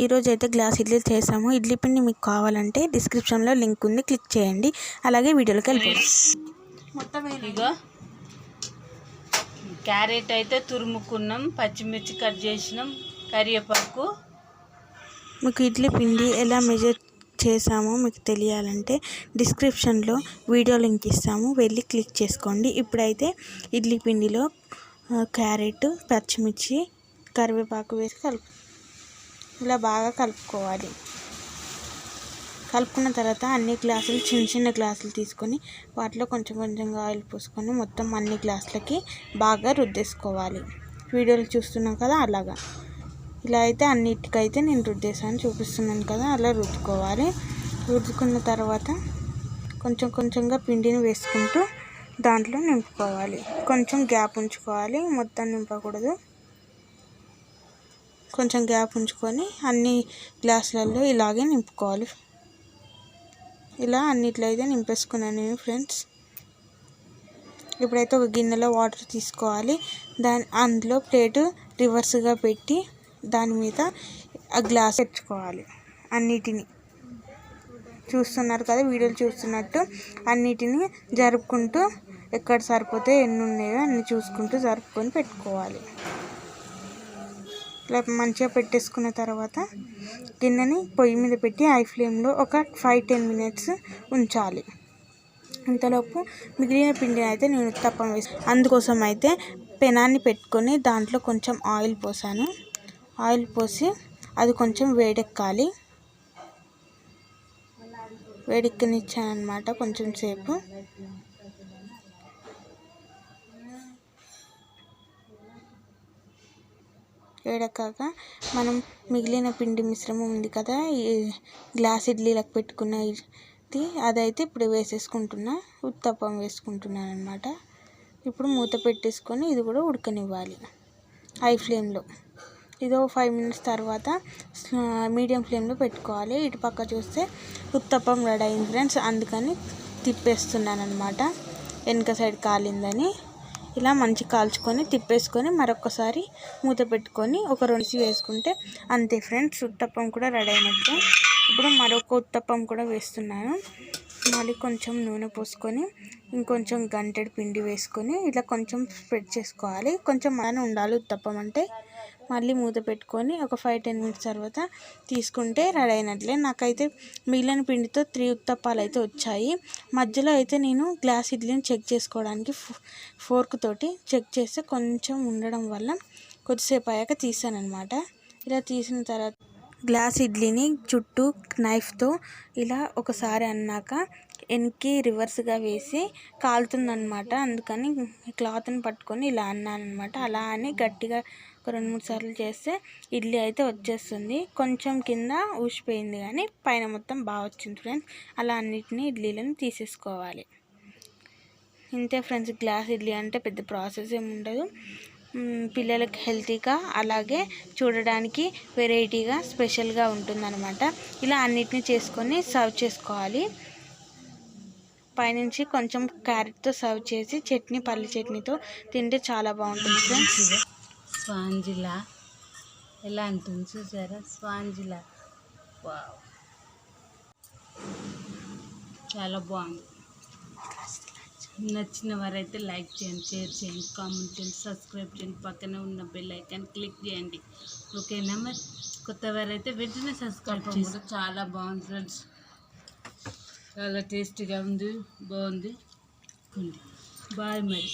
ఈరోజు అయితే గ్లాస్ ఇడ్లీ చేసాము. ఇడ్లీ పిండి మీకు కావాలంటే డిస్క్రిప్షన్లో లింక్ ఉంది. క్లిక్ చేయండి. అలాగే వీడియోలోకి వెళ్ళిపోండి మొత్తం ఇగో క్యారెట్ అయితే తురుముకున్నాం. పచ్చిమిర్చి కట్ చేసినాం. కరివేపాకు. మీకు ఇడ్లీ పిండి ఎలా మెజర్ చేసామో మీకు తెలియాలంటే డిస్క్రిప్షన్లో వీడియో లింక్ ఇస్తాము. వెళ్ళి క్లిక్ చేసుకోండి. ఇప్పుడైతే ఇడ్లీ పిండిలో క్యారెట్ పచ్చిమిర్చి కరివేపాకు వేసి కలుపు ఇలా బాగా కలుపుకోవాలి. కలుపుకున్న తర్వాత అన్ని గ్లాసులు చిన్న చిన్న గ్లాసులు తీసుకొని వాటిలో కొంచెం కొంచెంగా ఆయిల్ పోసుకొని మొత్తం అన్ని గ్లాసులకి బాగా రుద్దేసుకోవాలి. వీడియోలు చూస్తున్నాం కదా అలాగా. ఇలా అయితే అన్నిటికైతే నేను రుద్దేశాను చూపిస్తున్నాను కదా అలా రుద్దుకోవాలి. రుద్దుకున్న తర్వాత కొంచెం కొంచెంగా పిండిని వేసుకుంటూ దాంట్లో నింపుకోవాలి. కొంచెం గ్యాప్ ఉంచుకోవాలి మొత్తం నింపకూడదు. కొంచెం గ్యాప్ ఉంచుకొని అన్ని గ్లాసులలో ఇలాగే నింపుకోవాలి. ఇలా అన్నిట్లో అయితే నింపేసుకున్నాను నేను ఫ్రెండ్స్. ఇప్పుడైతే ఒక గిన్నెలో వాటర్ తీసుకోవాలి. దాని అందులో ప్లేట్ రివర్స్గా పెట్టి దాని మీద ఆ గ్లాస్ పెట్టుకోవాలి అన్నిటిని. చూస్తున్నారు కదా వీడియోలు చూస్తున్నట్టు అన్నిటిని జరుపుకుంటూ ఎక్కడ సరిపోతే ఎన్ని ఉన్నాయో అన్ని చూసుకుంటూ జరుపుకొని పెట్టుకోవాలి. ఇలా మంచిగా పెట్టేసుకున్న తర్వాత గిన్నెని పొయ్యి మీద పెట్టి హై ఫ్లేమ్లో ఒక ఫైవ్ టెన్ మినిట్స్ ఉంచాలి. ఇంతలోపు మిగిలిన పిండిని అయితే నేను ఉత్తప్పం వేసి అందుకోసం అయితే పెనాన్ని పెట్టుకొని దాంట్లో కొంచెం ఆయిల్ పోసాను. ఆయిల్ పోసి అది కొంచెం వేడెక్కాలి. వేడెక్కనిచ్చాను అనమాట కొంచెం సేపు. వేడెక్కాక మనం మిగిలిన పిండి మిశ్రమం ఉంది కదా ఈ గ్లాస్ ఇడ్లీలకు పెట్టుకున్న ఇది అదైతే ఇప్పుడు వేసేసుకుంటున్నా ఉత్తప్పం వేసుకుంటున్నాను అనమాట ఇప్పుడు మూత పెట్టేసుకొని ఇది కూడా ఉడకనివ్వాలి హై ఫ్లేమ్లో. ఇదో ఫైవ్ మినిట్స్ తర్వాత మీడియం ఫ్లేమ్లో పెట్టుకోవాలి. ఇటు పక్క చూస్తే ఉత్తప్పం రెడీ అయింది ఫ్రెండ్స్ అందుకని తిప్పేస్తున్నాను అనమాట వెనక సైడ్ కాలిందని ఇలా మంచి కాల్చుకొని తిప్పేసుకొని మరొకసారి మూత పెట్టుకొని ఒక రెండు వేసుకుంటే అంతే ఫ్రెండ్స్. ఉత్తప్పం కూడా రెడీ అయినట్టు. ఇప్పుడు మరొక ఉత్తప్పం కూడా వేస్తున్నాను. మళ్ళీ కొంచెం నూనె పోసుకొని ఇంకొంచెం గంటెడు పిండి వేసుకొని ఇలా కొంచెం స్ప్రెడ్ చేసుకోవాలి. కొంచెం మన ఉండాలి ఉత్తప్పం అంటే. మళ్ళీ మూత పెట్టుకొని ఒక ఫైవ్ టెన్ మినిట్స్ తర్వాత తీసుకుంటే రెడీ అయినట్లే. నాకైతే మిగిలిన పిండితో త్రీ ఉత్తప్పాలు అయితే వచ్చాయి. మధ్యలో అయితే నేను గ్లాస్ ఇడ్లీని చెక్ చేసుకోవడానికి ఫోర్క్ తోటి చెక్ చేస్తే కొంచెం ఉండడం వల్ల కొద్దిసేపు అయ్యాక తీసాను అనమాట ఇలా తీసిన తర్వాత గ్లాస్ ఇడ్లీని చుట్టూ నైఫ్తో ఇలా ఒకసారి అన్నాక వెనక్కి రివర్స్గా వేసి కాలుతుందనమాట అందుకని క్లాత్ని పట్టుకొని ఇలా అన్నాను అనమాట అలా అని గట్టిగా ఒక రెండు మూడు సార్లు చేస్తే ఇడ్లీ అయితే వచ్చేస్తుంది. కొంచెం కింద ఊసిపోయింది కానీ పైన మొత్తం బాగా వచ్చింది ఫ్రెండ్స్. అలా అన్నిటినీ ఇడ్లీలను తీసేసుకోవాలి. ఇంతే ఫ్రెండ్స్ గ్లాస్ ఇడ్లీ అంటే పెద్ద ప్రాసెస్ ఏమి ఉండదు. పిల్లలకు హెల్తీగా అలాగే చూడడానికి వెరైటీగా స్పెషల్గా ఉంటుందన్నమాట. ఇలా అన్నిటిని చేసుకొని సర్వ్ చేసుకోవాలి. పైనుంచి కొంచెం క్యారెట్తో సర్వ్ చేసి చట్నీ పల్లి చట్నీతో తింటే చాలా బాగుంటుంది ఫ్రెండ్స్. స్పాంజిలా ఎలా అంటుంది చూసారా? స్పాంజిలా వావ్. చాలా బాగుంది. నచ్చిన వారైతే లైక్ చేయండి షేర్ చేయండి కామెంట్ చేయండి సబ్స్క్రైబ్ చేయండి. పక్కనే ఉన్న బెల్ ఐకాన్ క్లిక్ చేయండి. ఓకేనా మరి? కొత్త వారైతే వెంటనే సబ్స్క్రైబ్ చేసి చాలా బాగుంది ఫ్రెండ్స్. చాలా టేస్టీగా ఉంది బాగుంది. బాయ్ మరి.